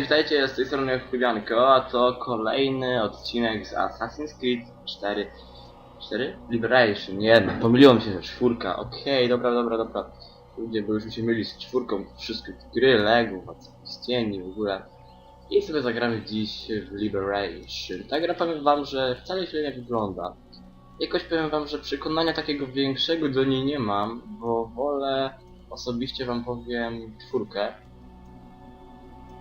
Witajcie z tej strony Chrybianko, a to kolejny odcinek z Assassin's Creed 4. 4? Liberation, nie, no, pomyliło mi się, że czwórka, okej, dobra, dobra, dobra. Ludzie, bo już mi się myli z czwórką, wszystkie te gry, Lego, cieni w ogóle. I sobie zagramy dziś w Liberation. Ta gra powiem wam, że wcale źle nie wygląda. Jakoś powiem wam, że przekonania takiego większego do niej nie mam, bo wolę osobiście wam powiem czwórkę.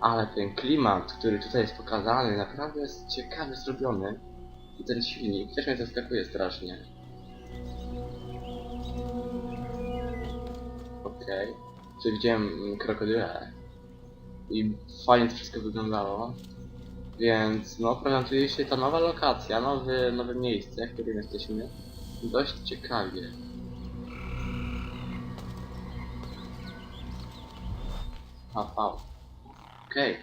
Ale ten klimat, który tutaj jest pokazany, naprawdę jest ciekawie zrobiony. I ten silnik też mnie zaskakuje strasznie. Okej. Okay. widziałem mm, krokodyle. I fajnie to wszystko wyglądało. Więc no, prezentuje się ta nowa lokacja, nowy, nowe miejsce, w którym jesteśmy. Dość ciekawie. A, wow. Okej.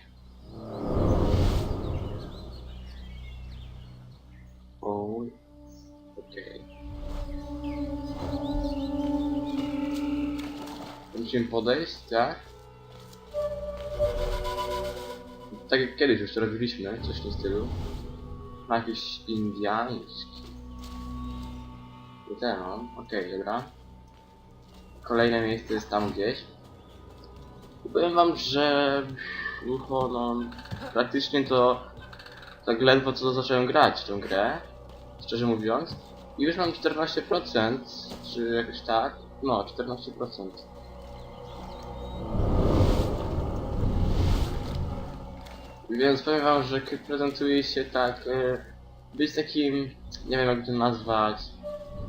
O, okej. Musimy podejść, tak? Tak jak kiedyś już to robiliśmy, coś w tym stylu. Ma jakiś indiański. Demon, okej, dobra. Kolejne miejsce jest tam gdzieś. Powiem wam, że ucho, no praktycznie to tak ledwo co zacząłem grać tę grę, szczerze mówiąc. I już mam 14%, czy jakoś tak? No, 14%. Więc powiem wam, że prezentuje się tak, e, być takim, nie wiem jak to nazwać,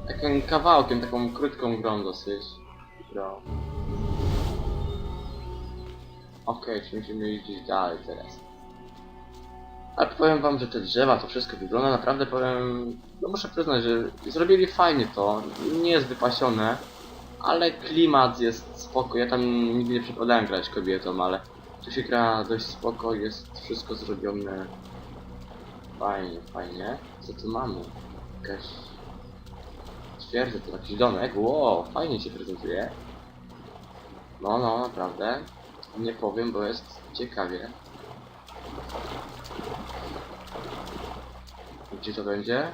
takim kawałkiem, taką krótką grą dosyć. Grą. Okej, czyli musimy iść gdzieś dalej teraz. Ale powiem wam, że te drzewa, to wszystko wygląda naprawdę powiem... No muszę przyznać, że zrobili fajnie to. Nie jest wypasione. Ale klimat jest spoko. Ja tam nigdy nie przypadałem grać kobietą, ale tu się gra dość spoko, jest wszystko zrobione fajnie, fajnie. Co tu mamy? Jakaś twierdza, to jakiś domek. Wow, fajnie się prezentuje. No, no, naprawdę. Nie powiem, bo jest ciekawie. Gdzie to będzie?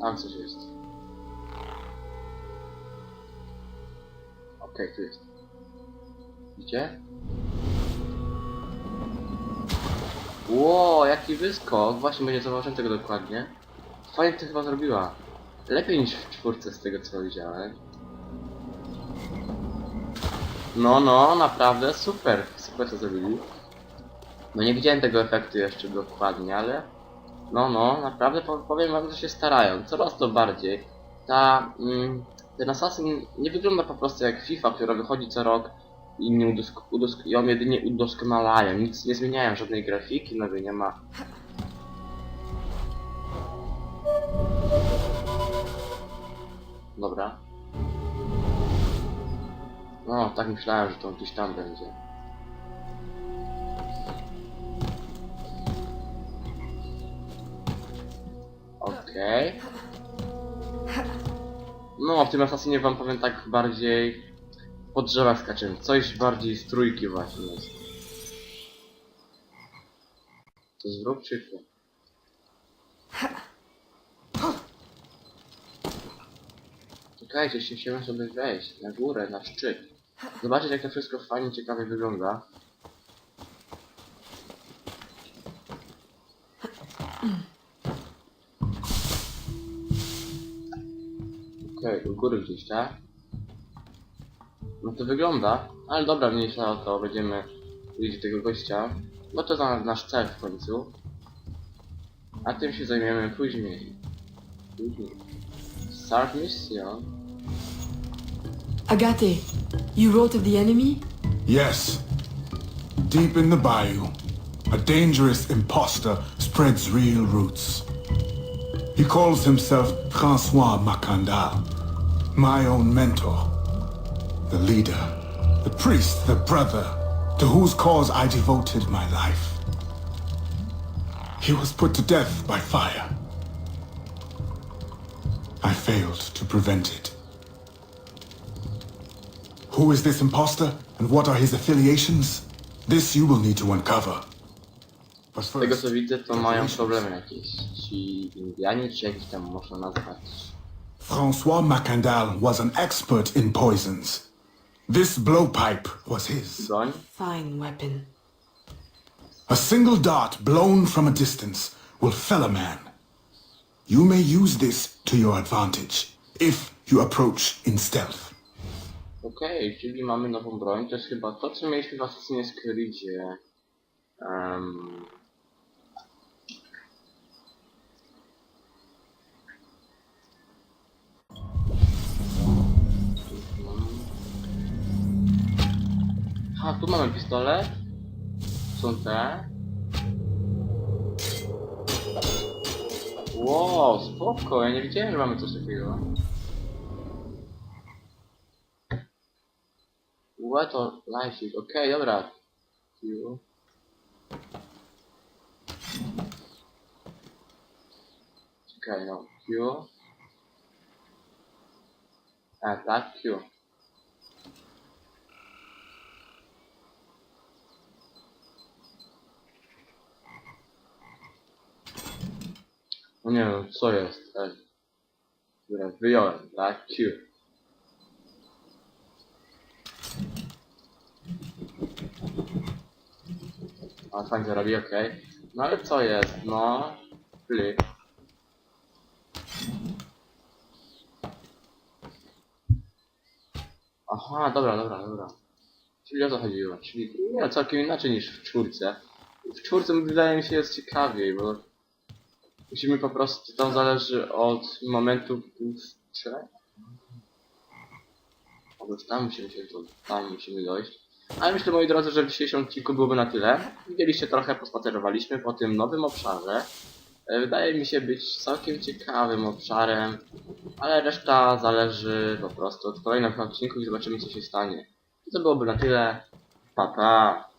Tam coś jest. Okej, tu jest. Gdzie? Ło, jaki wyskok! Właśnie będzie zauważyłem tego dokładnie. Fajnie to chyba zrobiła. Lepiej niż w czwórce z tego co widziałem. No, no, naprawdę super, super to zrobili. No nie widziałem tego efektu jeszcze dokładnie, ale... No, no, naprawdę po- powiem wam, że się starają, coraz to bardziej. Ta... Mm, ten Assassin nie wygląda po prostu jak FIFA, która wychodzi co rok i nie udosk udosk ją jedynie udoskonalają, nic nie zmieniają, żadnej grafiki nowej nie ma. Dobra. No, tak myślałem, że to gdzieś tam będzie. Okej. No, w tym Assassinie wam powiem tak bardziej po drzewach skaczemy. Coś bardziej z trójki właśnie jest. To zróbcie to. Czekajcie, się chciałem sobie wejść na górę, na szczyt. Zobaczyć jak to wszystko fajnie, ciekawie wygląda. Okej, do góry gdzieś, tak? No to wygląda, ale dobra, mniejsza o to, będziemy do tego gościa, bo to za nasz cel w końcu. A tym się zajmiemy później. Później. Start mission. Agate, you wrote of the enemy? Yes. Deep in the bayou, a dangerous impostor spreads real roots. He calls himself Francois Macandal, my own mentor, the leader, the priest, the brother, to whose cause I devoted my life. He was put to death by fire. I failed to prevent it. Who is this imposter and what are his affiliations? This you will need to uncover. But Z tego co widzę, to mają problemy jakieś. Ci Indianie, czy jakiś tam można nazwać. Francois Macandal was an expert in poisons. This blowpipe was his. Broń? Fine weapon. A single dart blown from a distance will fell a man. You may use this to your advantage if you approach in stealth. Okej, czyli mamy nową broń. To jest chyba to, co mieliśmy w Assassin's Creedzie. Um, Ha, tu mamy pistolet. Są te. Wow, spoko, ja nie wiedziałem, że mamy coś takiego. What or life Okej, dobra. Q. Czekaj, no. Q. A, tak, Q. No nie wiem, co jest? Ej. Dobra, wyjąłem, tak, Q. A fajnie zarobi, okej. No ale co jest? No. Klik. Aha, dobra, dobra, dobra. Czyli o to chodziło. Czyli nie, całkiem inaczej niż w czwórce. W czwórce wydaje mi się jest ciekawiej, bo musimy po prostu, tam zależy od momentu strzelania. Otóż tam musimy się, tam musimy dojść. Ale myślę, moi drodzy, że w dzisiejszym odcinku byłoby na tyle. Widzieliście trochę, pospacerowaliśmy po tym nowym obszarze. E, Wydaje mi się być całkiem ciekawym obszarem, ale reszta zależy po prostu od kolejnych odcinków i zobaczymy co się stanie. To byłoby na tyle. Pa pa!